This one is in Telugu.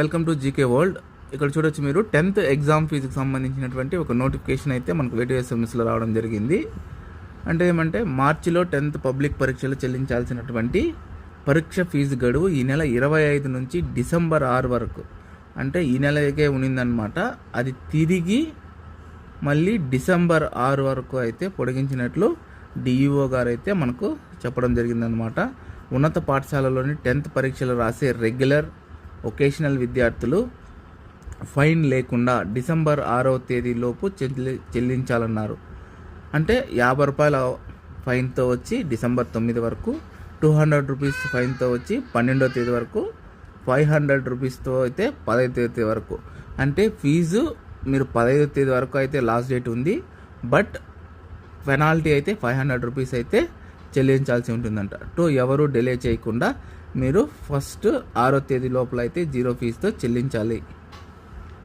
వెల్కమ్ టు జీకే వరల్డ్ ఇక్కడ చూడొచ్చు మీరు. టెన్త్ ఎగ్జామ్ ఫీజుకి సంబంధించినటువంటి ఒక నోటిఫికేషన్ అయితే మనకు వేటిఎస్ఎంఎస్లో రావడం జరిగింది. అంటే ఏమంటే మార్చిలో టెన్త్ పబ్లిక్ పరీక్షలు చెల్లించాల్సినటువంటి పరీక్ష ఫీజు గడువు ఈ నెల ఇరవై ఐదు నుంచి డిసెంబర్ ఆరు వరకు. అంటే ఈ నెలకే ఉన్నిందనమాట అది తిరిగి మళ్ళీ డిసెంబర్ ఆరు వరకు అయితే పొడిగించినట్లు డిఈఓ గారు అయితే మనకు చెప్పడం జరిగిందనమాట ఉన్నత పాఠశాలలోని టెన్త్ పరీక్షలు రాసే రెగ్యులర్ ఒకేషనల్ విద్యార్థులు ఫైన్ లేకుండా డిసెంబర్ ఆరవ తేదీలోపు చెల్లి చెల్లించాలన్నారు. అంటే యాభై రూపాయల ఫైన్తో వచ్చి డిసెంబర్ తొమ్మిది వరకు టూ హండ్రెడ్ రూపీస్ ఫైన్తో వచ్చి పన్నెండో తేదీ వరకు ఫైవ్ హండ్రెడ్ రూపీస్తో అయితే పదహైదు తేదీ వరకు. అంటే ఫీజు మీరు పదహైదు తేదీ వరకు అయితే లాస్ట్ డేట్ ఉంది బట్ పెనాల్టీ అయితే ఫైవ్ హండ్రెడ్ రూపీస్ అయితే చెల్లించాల్సి ఉంటుందంట. టూ ఎవరు డిలే చేయకుండా మీరు ఫస్ట్ ఆరో తేదీ లోపల అయితే జీరో ఫీజుతో చెల్లించాలి.